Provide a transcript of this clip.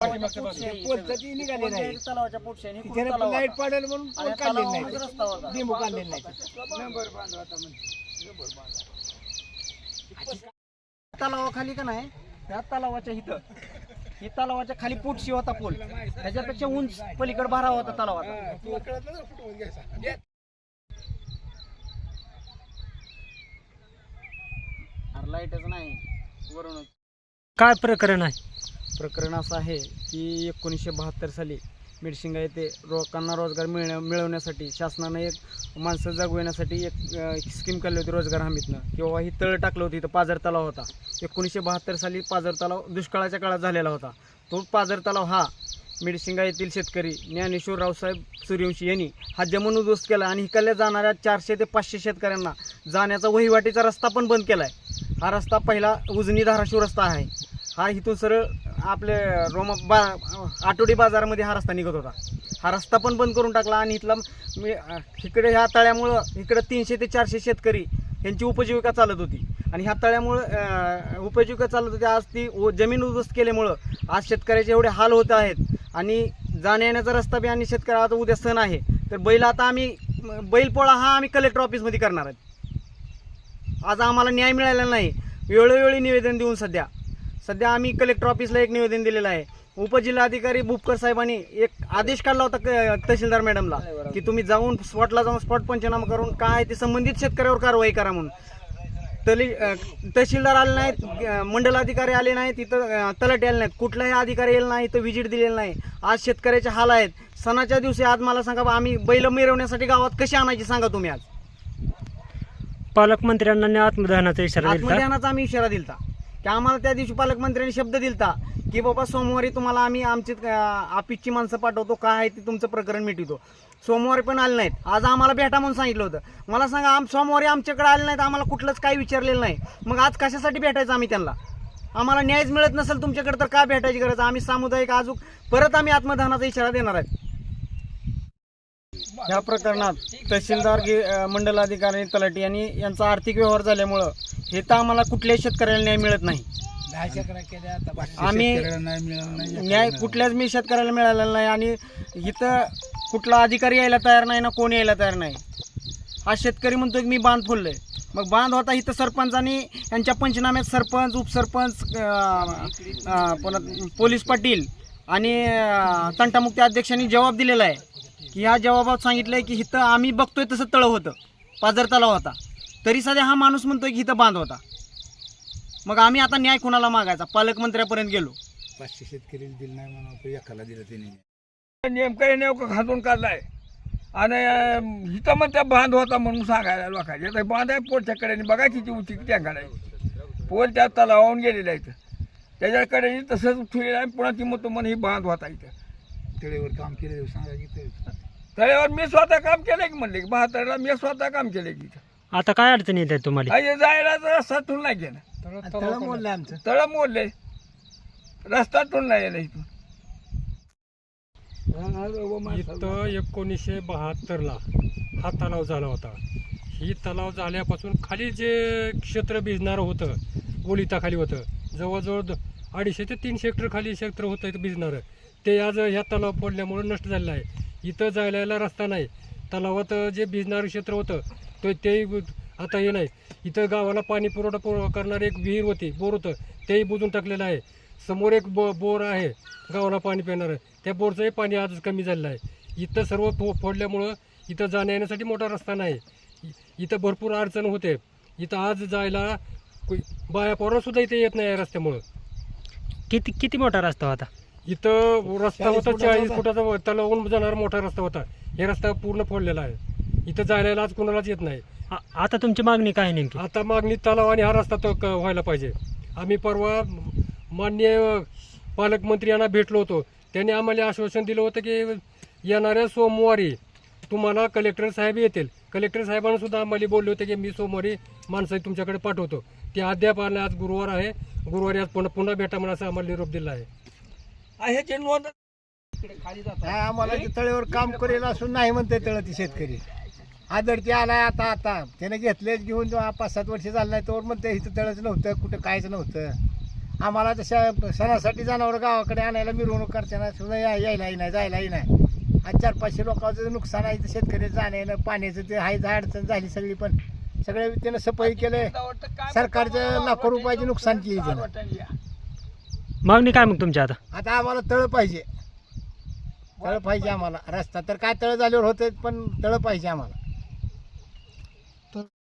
पोलचं निघाले नाही. तलावाच्या पोटशाने त्याला लाइट पाडेल म्हणून पोल काढलेलं नाही रस्ता होता लिंबू काढलेलं नाही तलावाखाली का नाही त्या तलावाच्या इथं ही तलावाच्या खाली पोटशी होता पोल ह्याच्यापेक्षा उंच पलीकडे भरावा होता तलावाचा लाईटच नाही वरूनच काय प्रकरण आहे? प्रकरण असं आहे की एकोणीसशे बहात्तर साली मिरशिंगा येथे लोकांना रोजगार मिळण्या मिळवण्यासाठी शासनानं एक माणसं जगविण्यासाठी एक अ, एक स्कीम काढली होती रोजगार हमीतनं. किंवा ही तळ टाकलं होती इथं पाझर तलाव होता. एकोणीसशे बहात्तर साली पाझर तलाव दुष्काळाच्या काळात झालेला होता. तो पाझर तलाव हा मिरशिंगा येथील शेतकरी ज्ञानेश्वर रावसाहेब सूर्यवंशी यांनी हा जमून केला आणि इकडल्या जाणाऱ्या चारशे ते पाचशे शेतकऱ्यांना जाण्याचा वहिवाटीचा रस्ता पण बंद केला आहे हा रस्ता पहिला उजनी धाराशिव रस्ता आहे. हा इथून सरळ आपले रोमा बा आठवडी बाजारामध्ये हा रस्ता निघत होता. हा रस्ता पण बंद करून टाकला आणि इथला मी इकडे ह्या तळ्यामुळं इकडं तीनशे ते चारशे शेतकरी यांची उपजीविका चालत होती. आणि ह्या तळ्यामुळं उपजीविका चालत होती. आज ती उ- जमीन उद्ध्वस्त केल्यामुळं आज शेतकऱ्याचे एवढे हाल होत आहेत. आणि जाण्या येण्याचा रस्ता बी आणि शेतकऱ्या आता उद्या सण आहे. तर बैल आता आम्ही बैलपोळा हा आम्ही कलेक्टर ऑफिसमध्ये करणार आहेत. आज आम्हाला न्याय मिळालेला नाही. वेळोवेळी निवेदन देऊन सध्या. सध्या आम्ही कलेक्टर ऑफिसला एक निवेदन दिलेलं आहे. उपजिल्हाधिकारी भुपकर साहेबांनी एक आदेश काढला होता तहसीलदार मॅडमला की तुम्ही जाऊन स्पॉटला जाऊन स्पॉट पंचनामा करून काय ते संबंधित शेतकऱ्यावर कारवाई करा म्हणून. तली तहसीलदार आले नाहीत मंडलाधिकारी आले नाहीत तिथं अ, तलाठी आले नाहीत. कुठलाही अधिकारी आले नाही इथं व्हिजिट दिलेलं नाही. आज शेतकऱ्याचे हाल आहेत. सणाच्या दिवशी आज मला सांगा बा, आम्ही बैल मिरवण्यासाठी गावात कशी आणायची सांगा तुम्ही आज? पालकमंत्र्यांना आत्मदहनाचा इशारा दिला आत्मध्यानाचा आम्ही इशारा दिलता. की आम्हाला त्या दिवशी पालकमंत्र्यांनी शब्द दिलता की बाबा सोमवारी तुम्हाला आम्ही आमची ऑफिसची माणसं पाठवतो काय आहे ते तुमचं प्रकरण मिटवतो सोमवारी पण आले नाहीत. आज आम्हाला भेटा म्हणून सांगितलं होतं. मला सांगा आम सोमवारी आमच्याकडे आले नाहीत आम्हाला कुठलंच काही विचारलेलं नाही. मग आज कशासाठी भेटायचं आम्ही त्यांना? आम्हाला न्यायच मिळत नसेल तुमच्याकडे तर काय भेटायची गरज? आम्ही सामुदायिक अजून परत आम्ही आत्मदानाचा इशारा देणार आहेत. या प्रकरणात तहसीलदार मंडलाधिकारी तलाठी यांनी यांचा आर्थिक व्यवहार झाल्यामुळं हे तर आम्हाला कुठल्याही शेतकऱ्याला न्याय मिळत नाही. दहा चक्रा केल्या आता आम्ही नाही मिळालं नाही न्याय कुठल्याच मी शेतकऱ्याला मिळालेला नाही आणि इथं कुठला अधिकारी यायला तयार नाही ना कोणी यायला तयार नाही. हा शेतकरी म्हणतो की मी बांध फोडलोय. मग बांध होता इथं सरपंचानी यांच्या पंचनाम्यात सरपंच उपसरपंच अं, अं, पुन्हा पोलीस पाटील आणि अं, तंटामुक्ती अध्यक्षांनी जबाब दिलेला आहे. की ह्या जबाबात सांगितलंय की इथं आम्ही बघतोय तसं तळ होतं. पाझर तलाव होता. तरी सध्या हा माणूस म्हणतोय की इथं बांध होता. मग आम्ही आता न्याय कुणाला मागायचा? पालकमंत्र्यापर्यंत गेलो. पाचशे शेतकरी दिलं नाही म्हणून एकाला दिलं त्याने. नेमकं नेमकं खातून काढलाय. आणि अं, इथं मग त्या बांध होता म्हणून सांगायला लोकांचे. आता बांध आहे पोलच्या कडेने. बघायची ती उची त्या काढायची पोल त्या तलावाहून गेलेला इथं त्याच्याकडे तसंच ठेवलेलं आहे. पुन्हा ती म्हणतो म्हणून ही बांध होता इथं. तळेवर काम केलं सांगायची तळ्यावर मी स्वतः काम केलं की म्हणले की? बहात्तरला मी स्वतः काम केलं की इथं. आता काय अडचण येत आहे तुम्हाला? आणि जायला तर रस्ता ठुल नाही गेला. मोडलं आमचं. तळ मोडले रस्ता ठुल नाही गेला इथून. इथं एकोणीसशे बहात्तरला हा तलाव झाला होता. ही तलाव झाल्यापासून खाली जे क्षेत्र भिजणारं होतं ओलिताखाली होतं जवळजवळ द- अडीचशे ते तीनशे हेक्टर खाली क्षेत्र होतं इथं भिजणारं. ते आज ह्या तलाव फोडल्यामुळे नष्ट झालेलं आहे. इथं जायला रस्ता नाही. तलावात जे भिजणारं क्षेत्र होतं तो ते आता हे नाही. इथं गावाला पाणी पुरवठा पुर करणारी एक विहीर होती बोर होतं. तेही बुजून टाकलेलं आहे. समोर एक बो बोर आहे गावाला पाणी पिणारं. त्या बोरचंही पाणी आज कमी झालेलं आहे. इथं सर्व फो फोडल्यामुळं इथं जाण्या येण्यासाठी मोठा रस्ता नाही. इथं भरपूर अडचण होते. इथं आज जायला बाया पोरांसुद्धा इथे येत नाही या रस्त्यामुळं. किती किती मोठा रस्ता होता? इथं रस्ता होता चाळीस फुटाचा तलावून जाणारा मोठा रस्ता होता. हे रस्ता पूर्ण फोडलेला आहे. इथं जायला आज कोणालाच येत नाही. आ- आता तुमची मागणी काय आहे नेमकी? आता मागणी तलाव आणि हा रस्ता तो क- व्हायला पाहिजे. आम्ही परवा मान्य पालकमंत्री यांना भेटलो होतो. त्यांनी आम्हाला आश्वासन दिलं होतं की येणाऱ्या सोमवारी तुम्हाला कलेक्टर साहेब येतील. कलेक्टर साहेबांना सुद्धा आम्हाला बोलले होते की मी सोमवारी माणसं तुमच्याकडे पाठवतो. ते अद्याप आले आज गुरुवार आहे. गुरुवारी आज पुन्हा पुन्हा भेटा म्हणून असं आम्हाला निरोप दिला आहे. आणि ह्याची नोंद खाली जातो. हा आम्हाला ते तळेवर काम करेल असून नाही म्हणते तळ ती शेतकरी. आदरती आलाय आता आता. त्याने घेतलेच घेऊन जेव्हा पाच सात वर्ष झालं नाही तोवर म्हणते इथं तळच नव्हतं कुठं कायच नव्हतं. आम्हाला तशा सणासाठी जनावर गावाकडे आणायला मिरवणूक करताना सुद्धा या यायलाही नाही जायलाही नाही. आज चार पाचशे लोकांचं नुकसान आहे इथं शेतकरी जाण्यानं पाण्याचं ते आहे अडचण झाली सगळी पण सगळे त्यानं सफाई केलंय. सरकारचं लाखो रुपयाची नुकसान केली त्यानं. मागणी काय मग तुमची आता? आता आम्हाला तळ पाहिजे. तळ पाहिजे आम्हाला. रस्ता तर काय तळ झाल्यावर होतं पण तळ पाहिजे आम्हाला. так